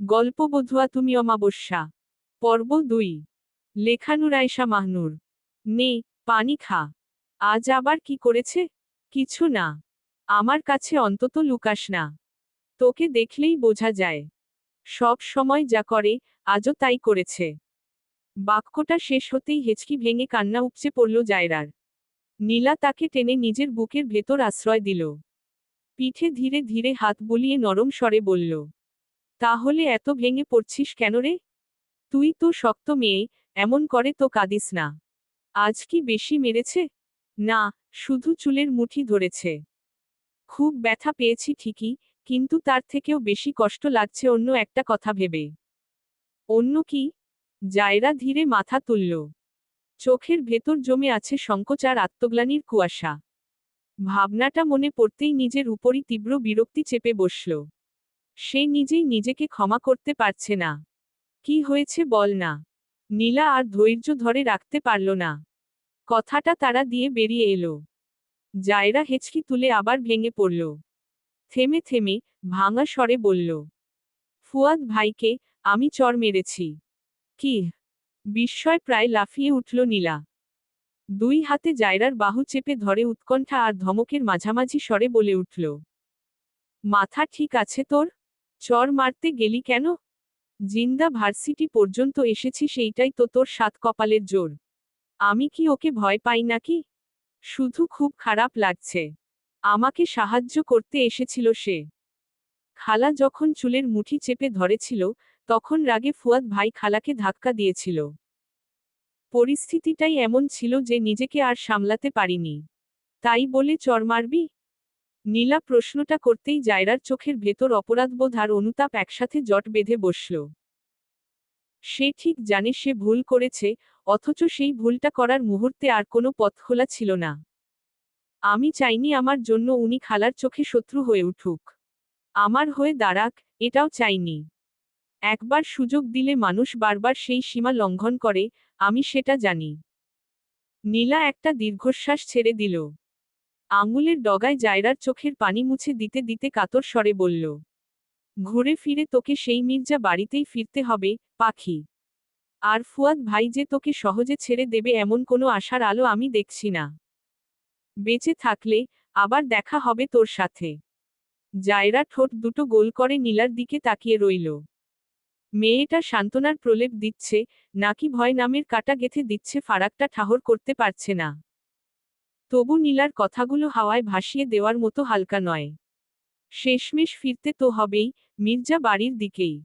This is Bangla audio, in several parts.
গল্প বধুয়া তুমি অমাবস্যা। পর্ব দুই। লেখানুর আয়সা মাহনুর। নে, পানি খা। আজ আবার কি করেছে? কিছু না। আমার কাছে অন্তত লুকাস না। তোকে দেখলেই বোঝা যায়। সব সময় যা করে, আজও তাই করেছে। বাক্যটা শেষ হতেই হেঁচকি ভেঙে কান্না উপচে পড়ল জায়রার। নীলা তাকে টেনে নিজের বুকের ভেতর আশ্রয় দিল। পিঠে ধীরে ধীরে হাত বুলিয়ে নরম স্বরে বলল তাহলে এত ভেঙে পড়ছিস কেন রে? তুই তো শক্ত মেয়ে, এমন করে তো কাঁদিস না। আজ কি বেশি মেরেছে? না, শুধু চুলের মুঠি ধরেছে। খুব ব্যথা পেয়েছি ঠিকই, কিন্তু তার থেকেও বেশি কষ্ট লাগছে অন্য একটা কথা ভেবে। অন্য কি? জায়রা ধীরে মাথা তুলল। চোখের ভেতর জমে আছে সংকোচ আর আত্মগ্লানির কুয়াশা। ভাবনাটা মনে পড়তেই নিজের উপরই তীব্র বিরক্তি চেপে বসল। সে নিজেই নিজেকে ক্ষমা করতে পারছে না। কি হয়েছে বল না। নীলা আর ধৈর্য ধরে রাখতে পারল না। কথাটা তারা দিয়ে বেরিয়ে এলো। জায়রা হেঁচকি তুলে আবার ভেঙে পড়ল। থেমে থেমে ভাঙা স্বরে বলল, ফুয়াদ ভাইকে আমি চর মেরেছি। কি? বিস্ময় প্রায় লাফিয়ে উঠল নীলা। দুই হাতে জায়রার বাহু চেপে ধরে উৎকণ্ঠা আর ধমকের মাঝামাঝি স্বরে বলে উঠল, মাথা ঠিক আছে তোর? চর মারতে গেলি কেন? জিন্দা ভার্সিটি পর্যন্ত এসেছি সেইটাই তো তোর সাত কপালের জোর। আমি কি ওকে ভয় পাই নাকি? শুধু খুব খারাপ লাগছে। আমাকে সাহায্য করতে এসেছিল সে। খালা যখন চুলের মুঠি চেপে ধরেছিল, তখন রাগে ফুয়াদ ভাই খালাকে ধাক্কা দিয়েছিল। পরিস্থিতিটাই এমন ছিল যে নিজেকে আর সামলাতে পারিনি। তাই বলে চর মারবি? নীলা প্রশ্নটা করতেই জায়রার চোখের ভেতর অপরাধবোধ আর অনুতাপ একসাথে জট বেঁধে বসল। সে ঠিক জানে সে ভুল করেছে, অথচ সেই ভুলটা করার মুহূর্তে আর কোনো পথ খোলা ছিল না। আমি চাইনি আমার জন্য উনি খালার চোখে শত্রু হয়ে উঠুক। আমার হয়ে দাঁড়াক, এটাও চাইনি। একবার সুযোগ দিলে মানুষ বারবার সেই সীমা লঙ্ঘন করে, আমি সেটা জানি। নীলা একটা দীর্ঘশ্বাস ছেড়ে দিল। আঙুলের ডগায় জায়রার চোখের পানি মুছে দিতে দিতে কাতর স্বরে বলল, ঘুরে ফিরে তোকে সেই মির্জা বাড়িতেই ফিরতে হবে, পাখি। আর ফুয়াদ ভাই যে তোকে সহজে ছেড়ে দেবে এমন কোনো আশার আলো আমি দেখছি না। বেঁচে থাকলে আবার দেখা হবে তোর সাথে। জায়রা ঠোঁট দুটো গোল করে নীলার দিকে তাকিয়ে রইল। মেয়েটা সান্ত্বনার প্রলেপ দিচ্ছে, নাকি ভয় নামের কাটা গেথে দিচ্ছে ফারাকটা ঠাহর করতে পারছে না। তবু নীলার কথাগুলো হাওয়ায় ভাসিয়ে দেওয়ার মতো হালকা নয়। শেষমেশ ফিরতে তো হবেই, মির্জা বাড়ির দিকেই।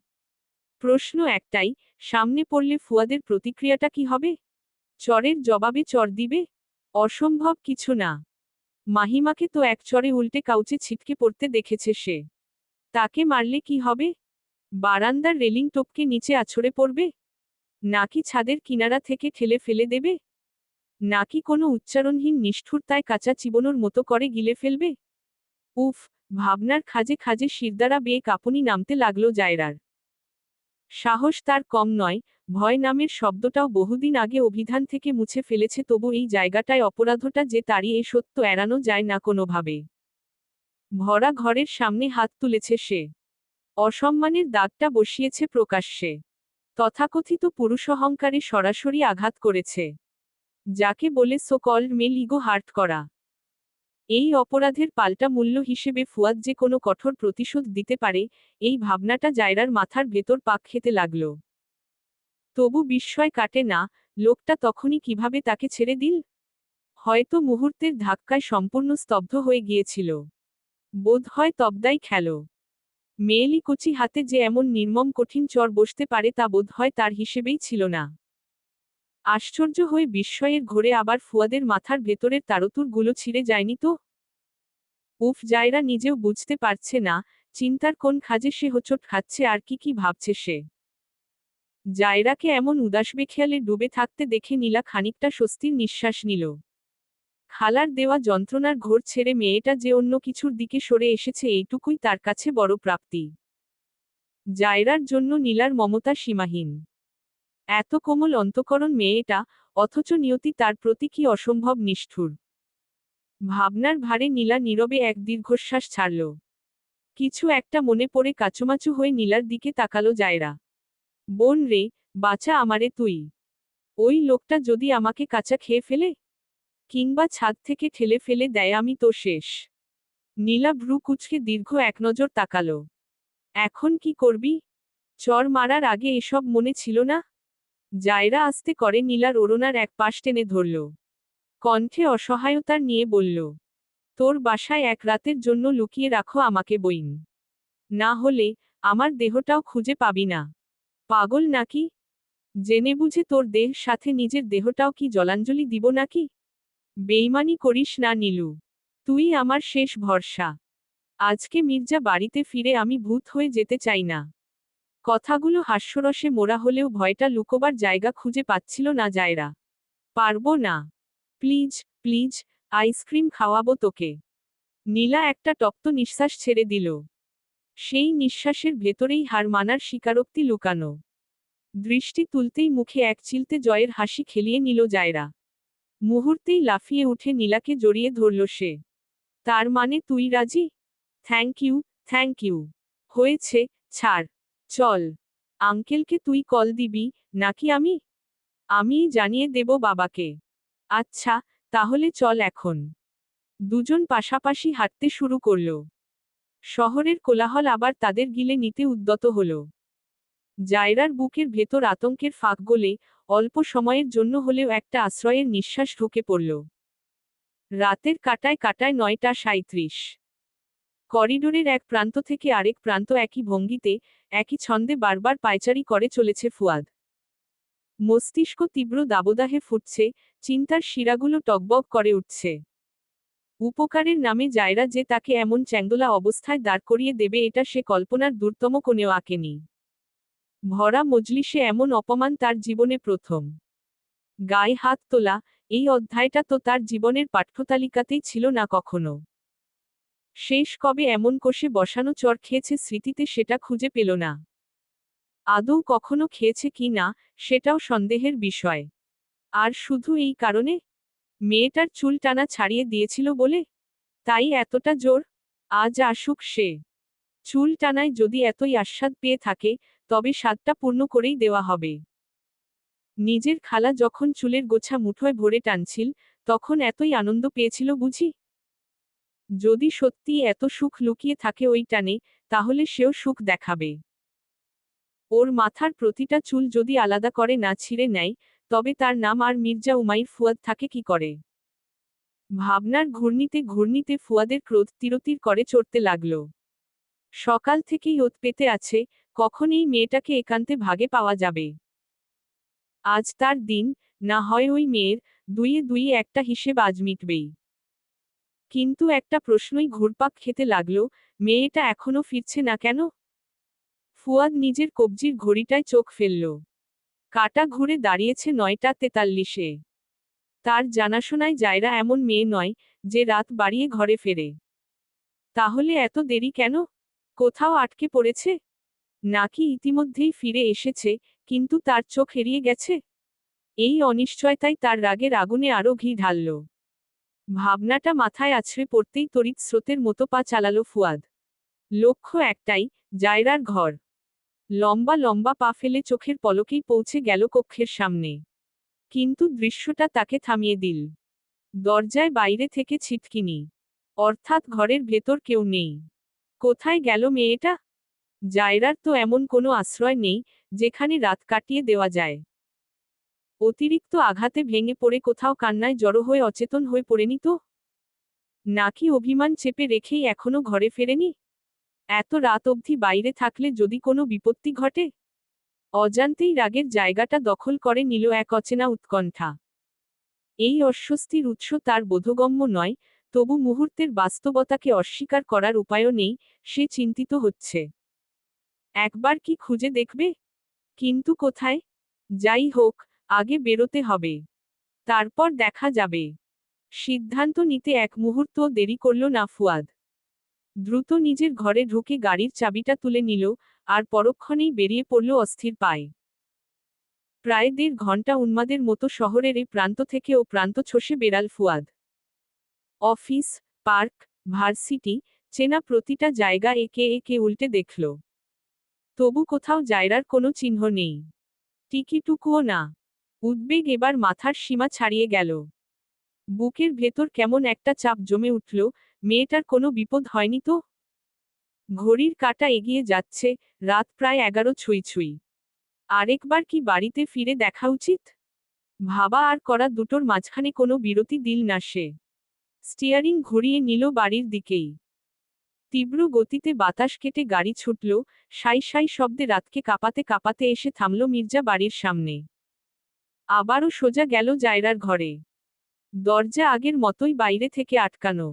প্রশ্ন একটাই, সামনে পড়লে ফুয়াদের প্রতিক্রিয়াটা কি হবে? চরের জবাবে চর দিবে? অসম্ভব কিছু না। মাহিমাকে তো এক চরে উল্টে কাউচে ছিটকে পড়তে দেখেছে সে। তাকে মারলে কি হবে? বারান্দার রেলিং টপকে নিচে আছড়ে পড়বে? নাকি ছাদের কিনারা থেকে ঠেলে ফেলে দেবে? নাকি কোনো উচ্চারণহীন নিষ্ঠুরতায় কাঁচা চিবনোর মতো করে গিলে ফেলবে? উফ, ভাবনার খাজে খাজে শিরদারা বেয়ে কাঁপুনি নামতে লাগল জায়রার। সাহস তার কম নয়, ভয় নামের শব্দটাও বহুদিন আগে অভিধান থেকে মুছে ফেলেছে তবু এই জায়গাটায় অপরাধটা যে তারই এ সত্য এড়ানো যায় না কোনোভাবে। ভরা ঘরের সামনে হাত তুলেছে সে। অসম্মানের দাগটা বসিয়েছে প্রকাশ্যে। তথাকথিত পুরুষহংকারে সরাসরি আঘাত করেছে। যাকে বলে so called male ego hurt করা। এই অপরাধের পাল্টা মূল্য হিসেবে ফুয়াদ যে কোনো কঠোর প্রতিশোধ দিতে পারে, এই ভাবনাটা জায়রার মাথার ভেতর পাক খেতে লাগল। তবু বিস্ময় কাটে না, লোকটা তখনই কীভাবে তাকে ছেড়ে দিল? হয়তো মুহূর্তের ধাক্কায় সম্পূর্ণ স্তব্ধ হয়ে গিয়েছিল। বোধ হয় তবদাই খেল। মেয়েলি কুচি হাতে যে এমন নির্মম কঠিন চর বসতে পারে তা বোধ হয় তার হিসেবেই ছিল না। আশ্চর্য হয়ে বিস্ময়ের ঘোরে আবার ফুয়াদের মাথার ভেতরের তারতুরগুলো ছিঁড়ে যায়নি তো? উফ, জায়রা নিজেও বুঝতে পারছে না, চিন্তার কোন খাজে সে হোচট খাচ্ছে আর কি কি ভাবছে সে। জায়রাকে এমন উদাস বেখেয়ালে ডুবে থাকতে দেখে নীলা খানিকটা স্বস্তির নিঃশ্বাস নিল। খালার দেওয়া যন্ত্রণার ঘোর ছেড়ে মেয়েটা যে অন্য কিছুর দিকে সরে এসেছে এইটুকুই তার কাছে বড় প্রাপ্তি। জায়রার জন্য নীলার মমতা সীমাহীন। এত কোমল অন্তকরণ মেয়েটা, অথচ নিয়তি তার প্রতি কি অসম্ভব নিষ্ঠুর। ভাবনার ভারে নীলা নীরবে এক দীর্ঘশ্বাস ছাড়ল। কিছু একটা মনে পড়ে কাচুমাচু হয়ে নীলার দিকে তাকালো জায়রা। বোন রে বাঁচা আমারে তুই। ওই লোকটা যদি আমাকে কাঁচা খেয়ে ফেলে? কিংবা ছাদ থেকে ঠেলে ফেলে দেয় আমি তো শেষ। নীলা ভ্রু কুচকে দীর্ঘ এক নজর তাকালো। এখন কি করবি? চর মারার আগে এসব মনে ছিল না? জায়রা আস্তে করে নীলার ওড়নার এক পাশ টেনে ধরল। কণ্ঠে অসহায়তার নিয়ে বলল, তোর বাসায় এক রাতের জন্য লুকিয়ে রাখো আমাকে বইন। না হলে আমার দেহটাও খুঁজে পাবি না। পাগল নাকি? জেনে বুঝে তোর দেহ সাথে নিজের দেহটাও কি জলাঞ্জলি দিব নাকি? বেইমানি করিস না নীলু। তুই আমার শেষ ভরসা। আজকে মির্জা বাড়িতে ফিরে আমি ভূত হয়ে যেতে চাই না। কথাগুলো হাস্যরসে মোড়া হলেও ভয়টা লুকোবার জায়গা খুঁজে পাচ্ছিল না জায়রা। পারব না। প্লিজ প্লিজ, আইসক্রিম খাওয়াবো তোকে। নীলা একটা টপ্ত নিঃশ্বাস ছেড়ে দিল। সেই নিঃশ্বাসের ভেতরেই হার মানার স্বীকারোক্তি লুকানো। দৃষ্টি তুলতেই মুখে এক চিলতে জয়ের হাসি খেলিয়ে নিল জায়রা। মুহূর্তেই লাফিয়ে উঠে নীলাকে জড়িয়ে ধরল সে। তার মানে তুই রাজি? Thank you thank you. হয়েছে, ছাড়। চল, আঙ্কেলকে তুই কল দিবি, নাকি আমি? আমিই জানিয়ে দেব বাবাকে। আচ্ছা তাহলে চল এখন। দুজন পাশাপাশি হাঁটতে শুরু করল। শহরের কোলাহল আবার তাদের গিলে নিতে উদ্যত হল। জায়রার বুকের ভেতর আতঙ্কের ফাঁক গলে অল্প সময়ের জন্য হলেও একটা আশ্রয়ের নিঃশ্বাস ঢুকে পড়ল। রাতের কাটায় কাটায় নয়টা সাঁত্রিশ করিডোরের এক প্রান্ত থেকে আরেক প্রান্ত একই ভঙ্গিতে একই ছন্দে বারবার পায়চারি করে চলেছে ফুয়াদ। মস্তিষ্ক তীব্র দাবদাহে ফুটছে, চিন্তার শিরাগুলো টকবক করে উঠছে। উপকারের নামে জায়রা যে তাকে এমন চ্যাংদোলা অবস্থায় দাঁড় করিয়ে দেবে এটা সে কল্পনার দূরতম কোণেও আঁকেনি। ভরা মজলিসে এমন অপমান তার জীবনে প্রথম। গায়ে হাত তোলা, এই অধ্যায়টা তো তার জীবনের পাঠ্যতালিকাতেই ছিল না কখনো। শেষ কবে এমন কোষে বসানো চর খেয়েছে স্মৃতিতে সেটা খুঁজে পেল না। আদৌ কখনো খেয়েছে কি না, সেটাও সন্দেহের বিষয়। আর শুধু এই কারণে? মেয়েটার চুল টানা ছাড়িয়ে দিয়েছিল বলে? তাই এতটা জোর? আজ আসুক সে। চুল টানায় যদি এতই আস্বাদ পেয়ে থাকে, তবে স্বাদটা পূর্ণ করেই দেওয়া হবে। নিজের খালা যখন চুলের গোছা মুঠোয় ভরে টানছিল, তখন এতই আনন্দ পেয়েছিল বুঝি? যদি সত্যি এত সুখ লুকিয়ে থাকে ওই টানে, তাহলে সেও সুখ দেখাবে। ওর মাথার প্রতিটা চুল যদি আলাদা করে না ছিঁড়ে নেয়, তবে তার নাম আর মির্জা উমাইর ফুয়াদ থাকে কি করে? ভাবনার ঘূর্ণিতে ঘূর্ণিতে ফুয়াদের ক্রোধ তিরতির করে চড়তে লাগল। সকাল থেকেই ওত পেতে আছে কখন এই মেয়েটাকে একান্তে ভাগে পাওয়া যাবে। আজ তার দিন, না হয় ওই মেয়ের, দুইয়ে দুইয়ে একটা হিসেব আজ মিটবেই। কিন্তু একটা প্রশ্নই ঘুরপাক খেতে লাগল, মেয়েটা এখনও ফিরছে না কেন? ফুয়াদ নিজের কবজির ঘড়িটায় চোখ ফেলল। কাটা ঘুরে দাঁড়িয়েছে নয়টা তেতাল্লিশে। তার জানাশোনায় জায়রা এমন মেয়ে নয়, যে রাত বাড়িয়ে ঘরে ফেরে। তাহলে এত দেরি কেন? কোথাও আটকে পড়েছে? নাকি ইতিমধ্যেই ফিরে এসেছে, কিন্তু তার চোখ এড়িয়ে গেছে? এই অনিশ্চয়তাই তার রাগের আগুনে আরও ঘি ঢালল। ভাবনাটা মাথায় আছড়ে পড়তেই তড়িৎ স্রোতের মতো পা চালালো ফুয়াদ। লক্ষ্য একটাই, জায়রার ঘর। লম্বা লম্বা পা ফেলে চোখের পলকেই পৌঁছে গেল কক্ষের সামনে। কিন্তু দৃশ্যটা তাকে থামিয়ে দিল। দরজায় বাইরে থেকে ছিটকিনি। অর্থাৎ ঘরের ভেতর কেউ নেই। কোথায় গেল মেয়েটা? জায়রার তো এমন কোনো আশ্রয় নেই, যেখানে রাত কাটিয়ে দেওয়া যায়। অতিরিক্ত আঘাতে ভেঙে পড়ে কোথাও কান্নায় জড়ো হয়ে অচেতন হয়ে পড়েনি তো? নাকি অভিমান চেপে রেখেই এখনও ঘরে ফেরেনি? এত রাত অবধি বাইরে থাকলে যদি কোনো বিপত্তি ঘটে? অজান্তেই রাগের জায়গাটা দখল করে নিল এক অচেনা উৎকণ্ঠা। এই অস্বস্তির উৎস তার বোধগম্য নয়, তবু মুহূর্তের বাস্তবতাকে অস্বীকার করার উপায়ও নেই, সে চিন্তিত হচ্ছে। একবার কি খুঁজে দেখবে? কিন্তু কোথায়? যাই হোক আগে বেরোতে হবে। তারপর দেখা যাবে। সিদ্ধান্ত নিতে এক মুহূর্ত দেরি করল না ফুয়াদ। দ্রুত নিজের ঘরে ঢুকে গাড়ির চাবিটা তুলে নিল আর পরক্ষণেই বেরিয়ে পড়ল অস্থির পায়ে। প্রায় দেড় ঘণ্টা উন্মাদের মতো শহরের এই প্রান্ত থেকে ও প্রান্ত ছসে বেড়াল ফুয়াদ। অফিস, পার্ক, ভার্সিটি, চেনা প্রতিটা জায়গা একে একে উল্টে দেখল। তবু কোথাও জায়রার কোনো চিহ্ন নেই। টিকিটুকুও না। উদ্বেগ এবার মাথার সীমা ছাড়িয়ে গেল। বুকের ভেতর কেমন একটা চাপ জমে উঠল, মেয়েটার কোনো বিপদ হয়নি তো? ঘড়ির কাটা এগিয়ে যাচ্ছে, রাত প্রায় এগারো ছুঁই ছুঁই। আরেকবার কি বাড়িতে ফিরে দেখা উচিত? ভাবা আর করা দুটোর মাঝখানে কোনো বিরতি দিল না সে। স্টিয়ারিং ঘুরিয়ে নিল বাড়ির দিকেই। তীব্র গতিতে বাতাস কেটে গাড়ি ছুটল, সাই সাই শব্দে রাতকে কাঁপাতে কাঁপাতে এসে থামল মির্জা বাড়ির সামনে। আবারও সোজা গেল জায়রার ঘরে। দরজা আগের মতোই বাইরে থেকে আটকানো।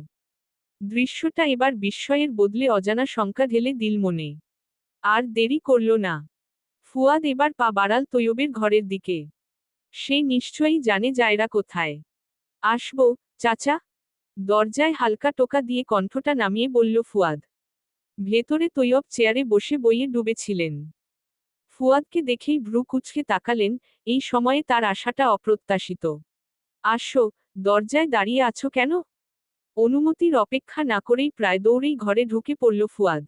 দৃশ্যটা এবার বিস্ময়ের বদলে অজানা শঙ্কা ঢেলে দিল মনে। আর দেরি করল না। ফুয়াদ এবার পা বাড়াল তৈয়বের ঘরের দিকে। সে নিশ্চয়ই জানে জায়রা কোথায়। আসব, চাচা? দরজায় হালকা টোকা দিয়ে কণ্ঠটা নামিয়ে বলল ফুয়াদ। ভেতরে তৈয়ব চেয়ারে বসে বইয়ে ডুবেছিলেন। ফুয়াদকে দেখেই ভ্রু কুচকে তাকালেন, এই সময়ে তার আশাটা অপ্রত্যাশিত। আসো, দরজায় দাঁড়িয়ে আছো কেন? অনুমতির অপেক্ষা না করেই প্রায় দৌড়েই ঘরে ঢুকে পড়ল ফুয়াদ।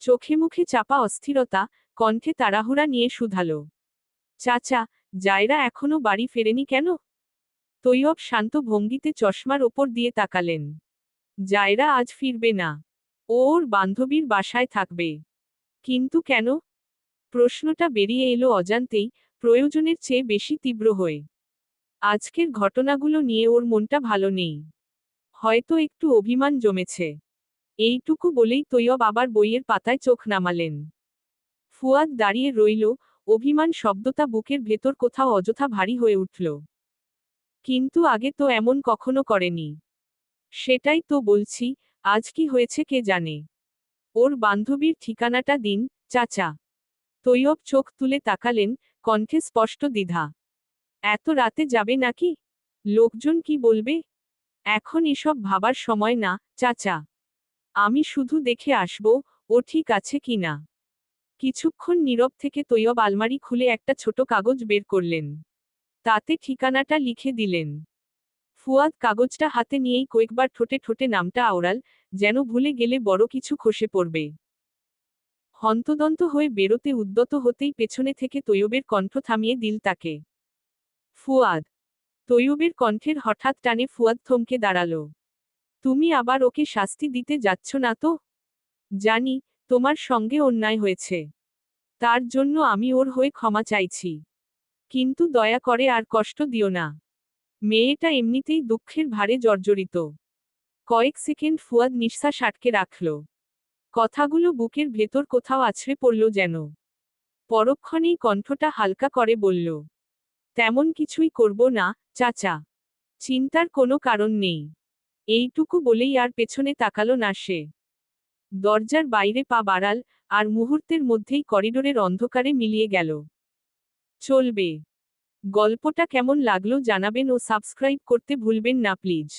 চোখে মুখে চাপা অস্থিরতা, কণ্ঠে তাড়াহুড়া নিয়ে শুধালো। চাচা, জায়রা এখনও বাড়ি ফেরেনি কেন? তৈয়ব শান্ত ভঙ্গিতে চশমার ওপর দিয়ে তাকালেন। জায়রা আজ ফিরবে না। ও ওর বান্ধবীর বাসায় থাকবে। কিন্তু কেন? প্রশ্নটা বেরিয়ে এলো অজান্তেই, প্রয়োজনের চেয়ে বেশি তীব্র হয়ে। আজকের ঘটনাগুলো নিয়ে ওর মনটা ভালো নেই। হয়তো একটু অভিমান জমেছে। এইটুকু বলেই তৈয়ব আবার বইয়ের পাতায় চোখ নামালেন। ফুয়াদ দাঁড়িয়ে রইল, অভিমান শব্দটা বুকের ভেতর কোথাও অযথা ভারী হয়ে উঠল। কিন্তু আগে তো এমন কখনো করেনি। সেটাই তো বলছি, আজ কি হয়েছে কে জানে। ওর বান্ধবীর ঠিকানাটা দিন, চাচা। তৈয়ব চোখ তুলে তাকালেন, কণ্ঠে স্পষ্ট দ্বিধা। এত রাতে যাবে নাকি? লোকজন কি বলবে? এখন এসব ভাবার সময় না, চাচা। আমি শুধু দেখে আসব, ও ঠিক আছে কি না? কিছুক্ষণ নীরব থেকে তৈয়ব আলমারি খুলে একটা ছোট কাগজ বের করলেন। তাতে ঠিকানাটা লিখে দিলেন। ফুয়াদ কাগজটা হাতে নিয়েই কয়েকবার ঠোঁটে ঠোঁটে নামটা আওড়াল, যেন ভুলে গেলে বড় কিছু খসে পড়বে। হন্তদন্ত হয়ে বেরোতে উদ্যত হতেই পেছনে থেকে তৈয়বের কণ্ঠ থামিয়ে দিল তাকে। ফুয়াদ, তৈয়বের কণ্ঠের হঠাৎ টানে ফুয়াদ থমকে দাঁড়াল। তুমি আবার ওকে শাস্তি দিতে যাচ্ছ না তো? জানি, তোমার সঙ্গে অন্যায় হয়েছে। তার জন্য আমি ওর হয়ে ক্ষমা চাইছি। কিন্তু দয়া করে আর কষ্ট দিও না। মেয়েটা এমনিতেই দুঃখের ভারে জর্জরিত। কয়েক সেকেন্ড ফুয়াদ নিঃশ্বাস আটকে রাখল। কথাগুলো বুকের ভেতর কোথাও আছড়ে পড়ল যেন। পরক্ষণেই কণ্ঠটা হালকা করে বলল, তেমন কিছুই করব না, চাচা। চিন্তার কোনো কারণ নেই। এইটুকু বলেই আর পেছনে তাকালো না সে। দরজার বাইরে পা বাড়াল আর মুহূর্তের মধ্যেই করিডোরের অন্ধকারে মিলিয়ে গেল। চলবে। গল্পটা কেমন লাগল জানাবেন ও সাবস্ক্রাইব করতে ভুলবেন না প্লিজ।